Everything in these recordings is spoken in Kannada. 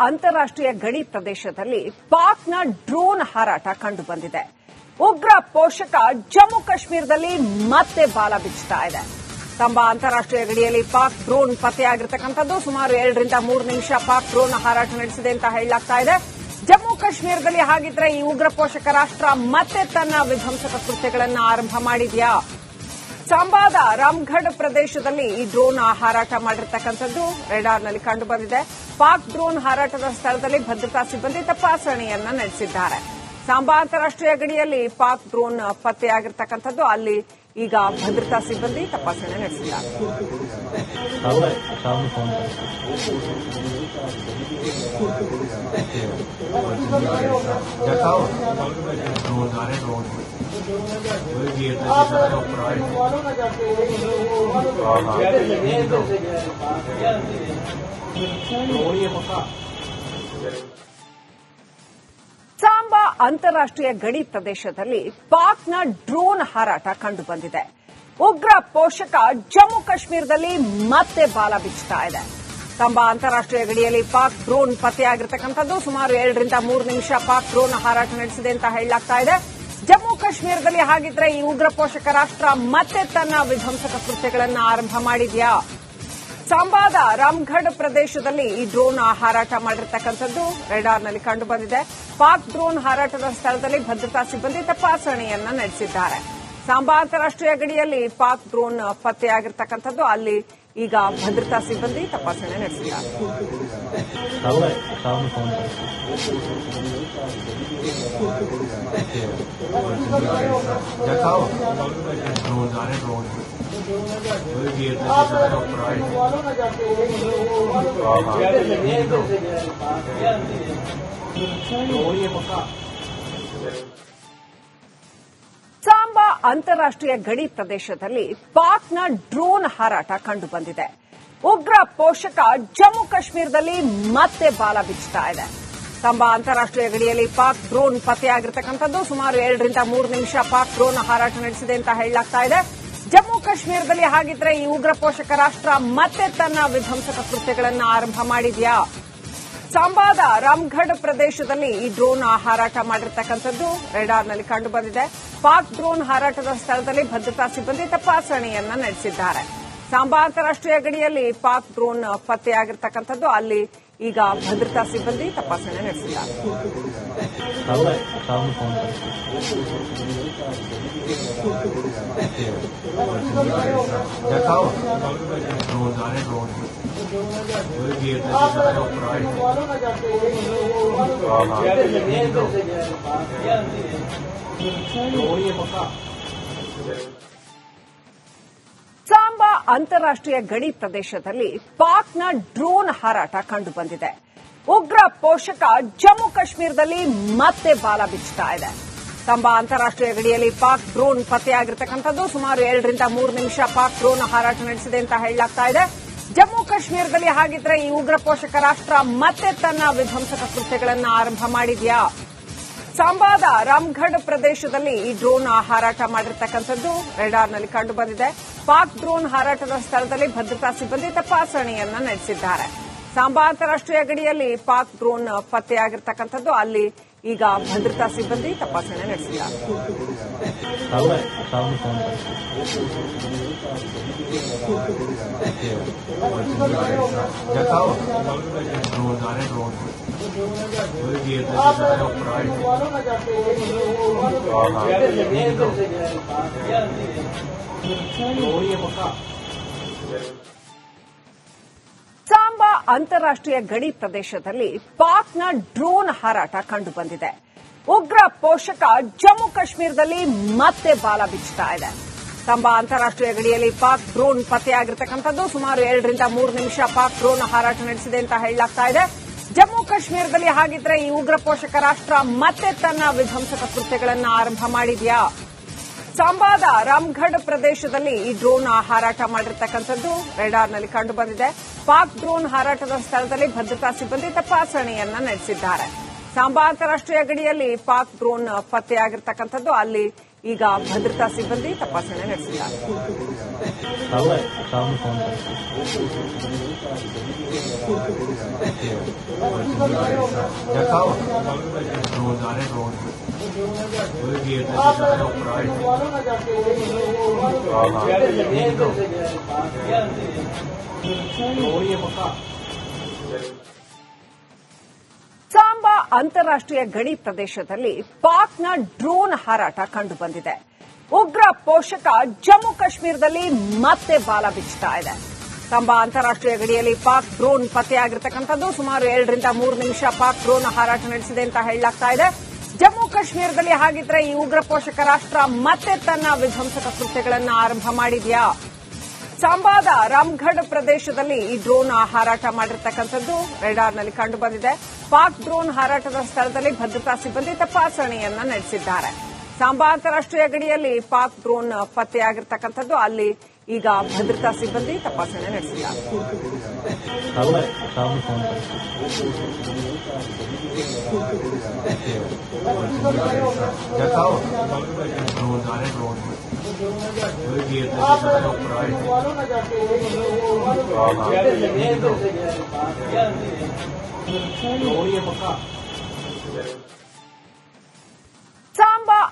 ಅಂತಾರಾಷ್ಟೀಯ ಗಡಿ ಪ್ರದೇಶದಲ್ಲಿ ಪಾಕ್ನ ಡ್ರೋನ್ ಹಾರಾಟ ಕಂಡುಬಂದಿದೆ. ಉಗ್ರ ಪೋಷಕ ಜಮ್ಮು ಕಾಶ್ಮೀರದಲ್ಲಿ ಮತ್ತೆ ಬಾಲ ಬಿಚ್ಚುತ್ತಾ ಇದೆ. ತಮ್ಮ ಅಂತಾರಾಷ್ಟೀಯ ಗಡಿಯಲ್ಲಿ ಪಾಕ್ ಡ್ರೋನ್ ಪತ್ತೆಯಾಗಿರ್ತಕ್ಕಂಥದ್ದು ಸುಮಾರು ಎರಡರಿಂದ ಮೂರು ನಿಮಿಷ ಪಾಕ್ ಡ್ರೋನ್ ಹಾರಾಟ ನಡೆಸಿದೆ ಅಂತ ಹೇಳಲಾಗ್ತಾ ಇದೆ. ಜಮ್ಮು ಕಾಶ್ಮೀರದಲ್ಲಿ ಹಾಗಿದ್ರೆ ಈ ಉಗ್ರ ಪೋಷಕ ರಾಷ್ಟ್ರ ಮತ್ತೆ ತನ್ನ ವಿಧ್ವಂಸಕ ಕೃತ್ಯಗಳನ್ನು ಆರಂಭ ಮಾಡಿದ್ಯಾ? ಸಾಂಬಾದ ರಾಮ್ಗಢ ಪ್ರದೇಶದಲ್ಲಿ ಈ ಡ್ರೋನ್ ಹಾರಾಟ ಮಾಡಿರ್ತಕ್ಕಂಥದ್ದು ರೆಡಾರ್ನಲ್ಲಿ ಕಂಡುಬಂದಿದೆ. ಪಾಕ್ ಡ್ರೋನ್ ಹಾರಾಟದ ಸ್ಥಳದಲ್ಲಿ ಭದ್ರತಾ ಸಿಬ್ಬಂದಿ ತಪಾಸಣೆಯನ್ನ ನಡೆಸಿದ್ದಾರೆ. ಸಾಂಬಾ ಅಂತಾರಾಷ್ಟೀಯ ಗಡಿಯಲ್ಲಿ ಪಾಕ್ ಡ್ರೋನ್ ಪತ್ತೆಯಾಗಿರ್ತಕ್ಕಂಥದ್ದು ಅಲ್ಲಿ ಈಗ ಭದ್ರತಾ ಸಿಬ್ಬಂದಿ ತಪಾಸಣೆ ನಡೆಸಿದ್ದಾರೆ. ಅಂತಾರಾಷ್ಟ್ರೀಯ ಗಡಿ ಪ್ರದೇಶದಲ್ಲಿ ಪಾಕ್ನ ಡ್ರೋನ್ ಹಾರಾಟ ಕಂಡುಬಂದಿದೆ. ಉಗ್ರ ಪೋಷಕ ಜಮ್ಮು ಕಾಶ್ಮೀರದಲ್ಲಿ ಮತ್ತೆ ಬಾಲ ಬಿಚ್ಚುತ್ತಾ ಇದೆ. ತಮ್ಮ ಅಂತಾರಾಷ್ಟ್ರೀಯ ಗಡಿಯಲ್ಲಿ ಪಾಕ್ ಡ್ರೋನ್ ಪತ್ತೆಯಾಗಿರ್ತಕ್ಕಂಥದ್ದು ಸುಮಾರು ಎರಡರಿಂದ ಮೂರು ನಿಮಿಷ ಪಾಕ್ ಡ್ರೋನ್ ಹಾರಾಟ ನಡೆಸಿದೆ ಅಂತ ಹೇಳಲಾಗ್ತಾ ಇದೆ. ಜಮ್ಮು ಕಾಶ್ಮೀರದಲ್ಲಿ ಹಾಗಿದ್ರೆ ಈ ಉಗ್ರ ಪೋಷಕ ರಾಷ್ಟ್ರ ಮತ್ತೆ ತನ್ನ ವಿಧ್ವಂಸಕ ಕೃತ್ಯಗಳನ್ನು ಆರಂಭ ಮಾಡಿದ್ಯಾ? ಸಾಂಬಾದ ರಾಮ್ಗಢ ಪ್ರದೇಶದಲ್ಲಿ ಈ ಡ್ರೋನ್ ಹಾರಾಟ ಮಾಡಿರ್ತಕ್ಕಂಥದ್ದು ರೆಡಾರ್ನಲ್ಲಿ ಕಂಡು ಬಂದಿದೆ ಪಾಕ್ ಡ್ರೋನ್ ಹಾರಾಟದ ಸ್ಥಳದಲ್ಲಿ ಭದ್ರತಾ ಸಿಬ್ಬಂದಿ ತಪಾಸಣೆಯನ್ನ ನಡೆಸಿದ್ದಾರೆ. ಸಾಂಬಾ ಅಂತಾರಾಷ್ಟೀಯ ಗಡಿಯಲ್ಲಿ ಪಾಕ್ ಡ್ರೋನ್ ಪತ್ತೆಯಾಗಿರ್ತಕ್ಕಂಥದ್ದು ಅಲ್ಲಿ ಈಗ ಭದ್ರತಾ ಸಿಬ್ಬಂದಿ ತಪಾಸಣೆ ನಡೆಸಿದ್ದಾರೆ. ಅಂತಾರಾಷ್ಟೀಯ ಗಡಿ ಪ್ರದೇಶದಲ್ಲಿ ಪಾಕ್ನ ಡ್ರೋನ್ ಹಾರಾಟ ಕಂಡುಬಂದಿದೆ. ಉಗ್ರ ಪೋಷಕ ಜಮ್ಮು ಕಾಶ್ಮೀರದಲ್ಲಿ ಮತ್ತೆ ಬಾಲ ಬಿಚ್ಚುತ್ತಾ ಇದೆ. ತಮ್ಮ ಅಂತಾರಾಷ್ಟೀಯ ಗಡಿಯಲ್ಲಿ ಪಾಕ್ ಡ್ರೋನ್ ಪತ್ತೆಯಾಗಿರ್ತಕ್ಕಂಥದ್ದು ಸುಮಾರು ಎರಡರಿಂದ ಮೂರು ನಿಮಿಷ ಪಾಕ್ ಡ್ರೋನ್ ಹಾರಾಟ ನಡೆಸಿದೆ ಅಂತ ಹೇಳಲಾಗ್ತಾ ಇದೆ. ಜಮ್ಮು ಕಾಶ್ಮೀರದಲ್ಲಿ ಹಾಗಿದ್ರೆ ಈ ಉಗ್ರ ಪೋಷಕ ರಾಷ್ಟ್ರ ಮತ್ತೆ ತನ್ನ ವಿಧ್ವಂಸಕ ಕೃತ್ಯಗಳನ್ನು ಆರಂಭ ಮಾಡಿದ್ಯಾ? ಸಾಂಬಾದ ರಾಮ್ಗಢ್ ಪ್ರದೇಶದಲ್ಲಿ ಈ ಡ್ರೋನ್ ಹಾರಾಟ ಮಾಡಿರ್ತಕ್ಕಂಥದ್ದು ರೆಡಾರ್ನಲ್ಲಿ ಕಂಡುಬಂದಿದೆ. ಪಾಕ್ ಡ್ರೋನ್ ಹಾರಾಟದ ಸ್ಥಳದಲ್ಲಿ ಭದ್ರತಾ ಸಿಬ್ಬಂದಿ ತಪಾಸಣೆಯನ್ನ ನಡೆಸಿದ್ದಾರೆ. ಸಾಂಬಾ ಅಂತಾರಾಷ್ಟೀಯ ಗಡಿಯಲ್ಲಿ ಪಾಕ್ ಡ್ರೋನ್ ಪತ್ತೆಯಾಗಿರ್ತಕ್ಕಂಥದ್ದು ಅಲ್ಲಿ ಈಗ ಭದ್ರತಾ ಸಿಬ್ಬಂದಿ ತಪಾಸಣೆ ನಡೆಸಿದ್ದಾರೆ ಅಂತಾರಾಷ್ಟೀಯ ಗಡಿ ಪ್ರದೇಶದಲ್ಲಿ ಪಾಕ್ನ ಡ್ರೋನ್ ಹಾರಾಟ ಕಂಡುಬಂದಿದೆ ಉಗ್ರ ಪೋಷಕ ಜಮ್ಮು ಕಾಶ್ಮೀರದಲ್ಲಿ ಮತ್ತೆ ಬಾಲ ಬಿಚ್ಚುತ್ತಾ ಇದೆ. ತಮ್ಮ ಅಂತಾರಾಷ್ಟ್ರೀಯ ಗಡಿಯಲ್ಲಿ ಪಾಕ್ ಡ್ರೋನ್ ಪತ್ತೆಯಾಗಿರ್ತಕ್ಕಂಥದ್ದು ಸುಮಾರು ಎರಡರಿಂದ ಮೂರು ನಿಮಿಷ ಪಾಕ್ ಡ್ರೋನ್ ಹಾರಾಟ ನಡೆಸಿದೆ ಅಂತ ಹೇಳಲಾಗ್ತಾ ಇದೆ. ಜಮ್ಮು ಕಾಶ್ಮೀರದಲ್ಲಿ ಹಾಗಿದ್ರೆ ಈ ಉಗ್ರ ಪೋಷಕ ರಾಷ್ಟ್ರ ಮತ್ತೆ ತನ್ನ ವಿಧ್ವಂಸಕ ಕೃತ್ಯಗಳನ್ನು ಆರಂಭ ಮಾಡಿದ್ಯಾ? ಸಾಂಬಾದ ರಾಮ್ಗಢ್ ಪ್ರದೇಶದಲ್ಲಿ ಈ ಡ್ರೋನ್ ಹಾರಾಟ ಮಾಡಿರ್ತಕ್ಕಂಥದ್ದು ರೆಡಾರ್ನಲ್ಲಿ ಕಂಡು ಬಂದಿದೆ ಪಾಕ್ ಡ್ರೋನ್ ಹಾರಾಟದ ಸ್ಥಳದಲ್ಲಿ ಭದ್ರತಾ ಸಿಬ್ಬಂದಿ ತಪಾಸಣೆಯನ್ನ ನಡೆಸಿದ್ದಾರೆ. ಸಾಂಬಾ ಅಂತಾರಾಷ್ಟೀಯ ಗಡಿಯಲ್ಲಿ ಪಾಕ್ ಡ್ರೋನ್ ಪತ್ತೆಯಾಗಿರ್ತಕ್ಕಂಥದ್ದು ಅಲ್ಲಿ ಈಗ ಭದ್ರತಾ ಸಿಬ್ಬಂದಿ ತಪಾಸಣೆ ನಡೆಸಿದ್ದಾರೆ. ಅಂತಾರಾಷ್ಟ್ರೀಯ ಗಡಿ ಪ್ರದೇಶದಲ್ಲಿ ಪಾಕ್ನ ಡ್ರೋನ್ ಹಾರಾಟ ಕಂಡು ಬಂದಿದೆ ಉಗ್ರ ಪೋಷಕ ಜಮ್ಮು ಕಾಶ್ಮೀರದಲ್ಲಿ ಮತ್ತೆ ಬಾಲ ಬಿಚ್ಚುತ್ತಾ ಇದೆ. ತಮ್ಮ ಅಂತಾರಾಷ್ಟ್ರೀಯ ಗಡಿಯಲ್ಲಿ ಪಾಕ್ ಡ್ರೋನ್ ಪತ್ತೆಯಾಗಿರ್ತಕ್ಕಂಥದ್ದು ಸುಮಾರು ಎರಡರಿಂದ ಮೂರು ನಿಮಿಷ ಪಾಕ್ ಡ್ರೋನ್ ಹಾರಾಟ ನಡೆಸಿದೆ ಅಂತ ಹೇಳಲಾಗ್ತಾ ಇದೆ. ಜಮ್ಮು ಕಾಶ್ಮೀರದಲ್ಲಿ ಹಾಗಿದ್ರೆ ಈ ಉಗ್ರ ಪೋಷಕ ರಾಷ್ಟ್ರ ಮತ್ತೆ ತನ್ನ ವಿಧ್ವಂಸಕ ಕೃತ್ಯಗಳನ್ನು ಆರಂಭ ಮಾಡಿದೆಯಾ? ಸಾಂಬಾದ ರಾಮ್ಗಢ ಪ್ರದೇಶದಲ್ಲಿ ಈ ಡ್ರೋನ್ ಹಾರಾಟ ಮಾಡಿರ್ತಕ್ಕಂಥದ್ದು ರೆಡಾರ್ನಲ್ಲಿ ಕಂಡು ಬಂದಿದೆ ಪಾಕ್ ಡ್ರೋನ್ ಹಾರಾಟದ ಸ್ಥಳದಲ್ಲಿ ಭದ್ರತಾ ಸಿಬ್ಬಂದಿ ತಪಾಸಣೆಯನ್ನ ನಡೆಸಿದ್ದಾರೆ. ಸಾಂಬಾ ಅಂತಾರಾಷ್ಟೀಯ ಗಡಿಯಲ್ಲಿ ಪಾಕ್ ಡ್ರೋನ್ ಪತ್ತೆಯಾಗಿರ್ತಕ್ಕಂಥದ್ದು ಅಲ್ಲಿ ಈಗ ಭದ್ರತಾ ಸಿಬ್ಬಂದಿ ತಪಾಸಣೆ ನಡೆಸಿದ್ದಾರೆ. ಅಂತಾರಾಷ್ಟ್ರೀಯ ಗಡಿ ಪ್ರದೇಶದಲ್ಲಿ ಪಾಕ್ನ ಡ್ರೋನ್ ಹಾರಾಟ ಕಂಡುಬಂದಿದೆ. ಉಗ್ರ ಪೋಷಕ ಜಮ್ಮು ಕಾಶ್ಮೀರದಲ್ಲಿ ಮತ್ತೆ ಬಾಲ ಬಿಚ್ಚುತ್ತಾ ಇದೆ. ತಮ್ಮ ಅಂತಾರಾಷ್ಟ್ರೀಯ ಗಡಿಯಲ್ಲಿ ಪಾಕ್ ಡ್ರೋನ್ ಪತ್ತೆಯಾಗಿರ್ತಕ್ಕಂಥದ್ದು ಸುಮಾರು ಎರಡರಿಂದ ಮೂರು ನಿಮಿಷ ಪಾಕ್ ಡ್ರೋನ್ ಹಾರಾಟ ನಡೆಸಿದೆ ಅಂತ ಹೇಳಲಾಗ್ತಾ ಇದೆ. ಜಮ್ಮು ಕಾಶ್ಮೀರದಲ್ಲಿ ಹಾಗಿದ್ರೆ ಈ ಉಗ್ರ ಪೋಷಕ ರಾಷ್ಟ್ರ ಮತ್ತೆ ತನ್ನ ವಿಧ್ವಂಸಕ ಕೃತ್ಯಗಳನ್ನು ಆರಂಭ ಮಾಡಿದ್ಯಾ? ಸಾಂಬಾದ ರಾಮ್ಗಢ್ ಪ್ರದೇಶದಲ್ಲಿ ಈ ಡ್ರೋನ್ ಹಾರಾಟ ಮಾಡಿರ್ತಕ್ಕಂಥದ್ದು ರೆಡಾರ್ನಲ್ಲಿ ಕಂಡುಬಂದಿದೆ. ಪಾಕ್ ಡ್ರೋನ್ ಹಾರಾಟದ ಸ್ಥಳದಲ್ಲಿ ಭದ್ರತಾ ಸಿಬ್ಬಂದಿ ತಪಾಸಣೆಯನ್ನ ನಡೆಸಿದ್ದಾರೆ. ಸಾಂಬಾ ಅಂತಾರಾಷ್ಟೀಯ ಗಡಿಯಲ್ಲಿ ಪಾಕ್ ಡ್ರೋನ್ ಪತ್ತೆಯಾಗಿರ್ತಕ್ಕಂಥದ್ದು. ಅಲ್ಲಿ ಈಗ ಭದ್ರತಾ ಸಿಬ್ಬಂದಿ ತಪಾಸಣೆ ನಡೆಸಿದ್ದಾರೆ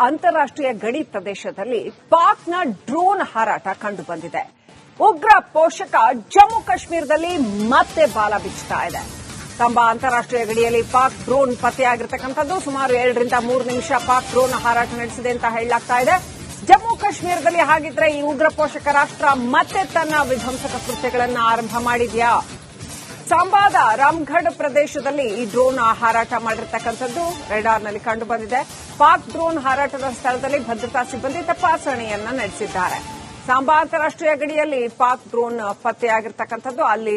ಅಂತಾರಾಷ್ಟ್ರೀಯ ಗಡಿ ಪ್ರದೇಶದಲ್ಲಿ ಪಾಕ್ನ ಡ್ರೋನ್ ಹಾರಾಟ ಕಂಡುಬಂದಿದೆ ಉಗ್ರ ಪೋಷಕ ಜಮ್ಮು ಕಾಶ್ಮೀರದಲ್ಲಿ ಮತ್ತೆ ಬಾಲ ಬಿಚ್ಚುತ್ತಾ ಇದೆ. ತಮ್ಮ ಅಂತಾರಾಷ್ಟ್ರೀಯ ಗಡಿಯಲ್ಲಿ ಪಾಕ್ ಡ್ರೋನ್ ಪತ್ತೆಯಾಗಿರ್ತಕ್ಕಂಥದ್ದು ಸುಮಾರು ಎರಡರಿಂದ ಮೂರು ನಿಮಿಷ ಪಾಕ್ ಡ್ರೋನ್ ಹಾರಾಟ ನಡೆಸಿದೆ ಅಂತ ಹೇಳಲಾಗ್ತಾ ಇದೆ. ಜಮ್ಮು ಕಾಶ್ಮೀರದಲ್ಲಿ ಹಾಗಿದ್ರೆ ಈ ಉಗ್ರ ಪೋಷಕ ರಾಷ್ಟ್ರ ಮತ್ತೆ ತನ್ನ ವಿಧ್ವಂಸಕ ಕೃತ್ಯಗಳನ್ನು ಆರಂಭ ಮಾಡಿದ್ಯಾ? ಸಾಂಬಾದ ರಾಮ್ಗಢ ಪ್ರದೇಶದಲ್ಲಿ ಈ ಡ್ರೋನ್ ಹಾರಾಟ ಮಾಡಿರ್ತಕ್ಕಂಥದ್ದು ರೆಡಾರ್ನಲ್ಲಿ ಕಂಡು ಬಂದಿದೆ. ಪಾಕ್ ಡ್ರೋನ್ ಹಾರಾಟದ ಸ್ಥಳದಲ್ಲಿ ಭದ್ರತಾ ಸಿಬ್ಬಂದಿ ತಪಾಸಣೆಯನ್ನ ನಡೆಸಿದ್ದಾರೆ. ಸಾಂಬಾ ಅಂತಾರಾಷ್ಟೀಯ ಗಡಿಯಲ್ಲಿ ಪಾಕ್ ಡ್ರೋನ್ ಪತ್ತೆಯಾಗಿರ್ತಕ್ಕಂಥದ್ದು ಅಲ್ಲಿ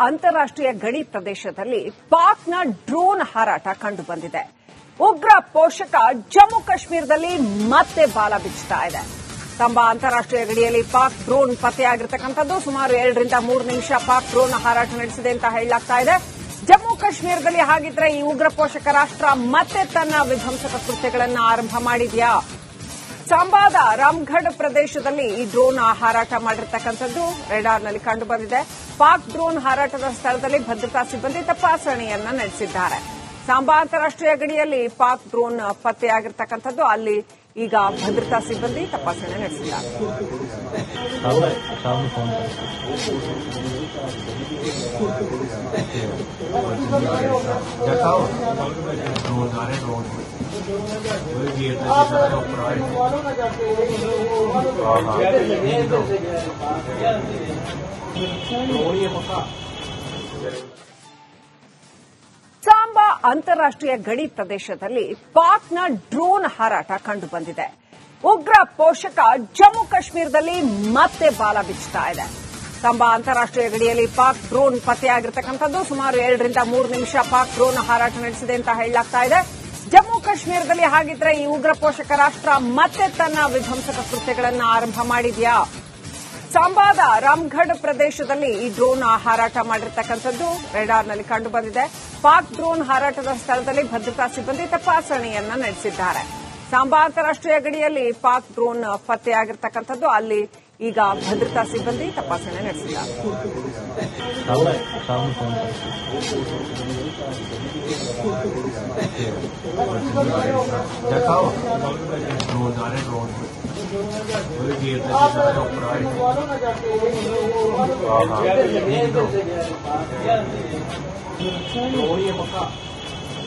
ಅಂತಾರಾಷ್ಟ್ರೀಯ ಗಡಿ ಪ್ರದೇಶದಲ್ಲಿ ಪಾಕ್ನ ಡ್ರೋನ್ ಹಾರಾಟ ಕಂಡುಬಂದಿದೆ ಉಗ್ರ ಪೋಷಕ ಜಮ್ಮು ಕಾಶ್ಮೀರದಲ್ಲಿ ಮತ್ತೆ ಬಾಲ ಬಿಚ್ಚುತ್ತಾ ಇದೆ. ತಮ್ಮ ಅಂತಾರಾಷ್ಟ್ರೀಯ ಗಡಿಯಲ್ಲಿ ಪಾಕ್ ಡ್ರೋನ್ ಪತ್ತೆಯಾಗಿರ್ತಕ್ಕಂಥದ್ದು ಸುಮಾರು ಎರಡರಿಂದ ಮೂರು ನಿಮಿಷ ಪಾಕ್ ಡ್ರೋನ್ ಹಾರಾಟ ನಡೆಸಿದೆ ಅಂತ ಹೇಳಲಾಗ್ತಾ ಇದೆ. ಜಮ್ಮು ಕಾಶ್ಮೀರದಲ್ಲಿ ಹಾಗಿದ್ರೆ ಈ ಉಗ್ರ ಪೋಷಕ ರಾಷ್ಟ್ರ ಮತ್ತೆ ತನ್ನ ವಿಧ್ವಂಸಕ ಕೃತ್ಯಗಳನ್ನು ಆರಂಭ ಮಾಡಿದ್ಯಾ? ಸಾಂಬಾದ ರಾಮ್ಗಢ್ ಪ್ರದೇಶದಲ್ಲಿ ಈ ಡ್ರೋನ್ ಹಾರಾಟ ಮಾಡಿರ್ತಕ್ಕಂಥದ್ದು ರೆಡಾರ್ನಲ್ಲಿ ಕಂಡು ಬಂದಿದೆ. ಪಾಕ್ ಡ್ರೋನ್ ಹಾರಾಟದ ಸ್ಥಳದಲ್ಲಿ ಭದ್ರತಾ ಸಿಬ್ಬಂದಿ ತಪಾಸಣೆಯನ್ನ ನಡೆಸಿದ್ದಾರೆ. ಸಾಂಬಾ ಅಂತಾರಾಷ್ಟೀಯ ಗಡಿಯಲ್ಲಿ ಪಾಕ್ ಡ್ರೋನ್ ಪತ್ತೆಯಾಗಿರ್ತಕ್ಕಂಥದ್ದು ಅಲ್ಲಿ ಈಗ ಭದ್ರತಾ ಸಿಬ್ಬಂದಿ ತಪಾಸಣೆ ನಡೆಸಿದ್ದಾರೆ. ಅಂತಾರಾಷ್ಟ್ರೀಯ ಗಡಿ ಪ್ರದೇಶದಲ್ಲಿ ಪಾಕ್ನ ಡ್ರೋನ್ ಹಾರಾಟ ಕಂಡುಬಂದಿದೆ. ಉಗ್ರ ಪೋಷಕ ಜಮ್ಮು ಕಾಶ್ಮೀರದಲ್ಲಿ ಮತ್ತೆ ಬಾಲ ಬಿಚ್ಚುತ್ತಾ ಇದೆ. ತಮ್ಮ ಅಂತಾರಾಷ್ಟ್ರೀಯ ಗಡಿಯಲ್ಲಿ ಪಾಕ್ ಡ್ರೋನ್ ಪತ್ತೆಯಾಗಿರ್ತಕ್ಕಂಥದ್ದು ಸುಮಾರು ಎರಡರಿಂದ ಮೂರು ನಿಮಿಷ ಪಾಕ್ ಡ್ರೋನ್ ಹಾರಾಟ ನಡೆಸಿದೆ ಅಂತ ಹೇಳಲಾಗ್ತಾ ಇದೆ. ಜಮ್ಮು ಕಾಶ್ಮೀರದಲ್ಲಿ ಹಾಗಿದ್ರೆ ಈ ಉಗ್ರ ಪೋಷಕ ರಾಷ್ಟ್ರ ಮತ್ತೆ ತನ್ನ ವಿಧ್ವಂಸಕ ಕೃತ್ಯಗಳನ್ನು ಆರಂಭ ಮಾಡಿದ್ಯಾ? ಸಾಂಬಾದ ರಾಮ್ಗಢ್ ಪ್ರದೇಶದಲ್ಲಿ ಈ ಡ್ರೋನ್ ಹಾರಾಟ ಮಾಡಿರ್ತಕ್ಕಂಥದ್ದು ರೆಡಾರ್ನಲ್ಲಿ ಕಂಡುಬಂದಿದೆ. ಪಾಕ್ ಡ್ರೋನ್ ಹಾರಾಟದ ಸ್ಥಳದಲ್ಲಿ ಭದ್ರತಾ ಸಿಬ್ಬಂದಿ ತಪಾಸಣೆಯನ್ನ ನಡೆಸಿದ್ದಾರೆ. ಸಾಂಬಾ ಅಂತಾರಾಷ್ಟೀಯ ಗಡಿಯಲ್ಲಿ ಪಾಕ್ ಡ್ರೋನ್ ಪತ್ತೆಯಾಗಿರ್ತಕ್ಕಂಥದ್ದು ಅಲ್ಲಿ ಈಗ ಭದ್ರತಾ ಸಿಬ್ಬಂದಿ ತಪಾಸಣೆ ನಡೆಸಿದ್ದಾರೆ.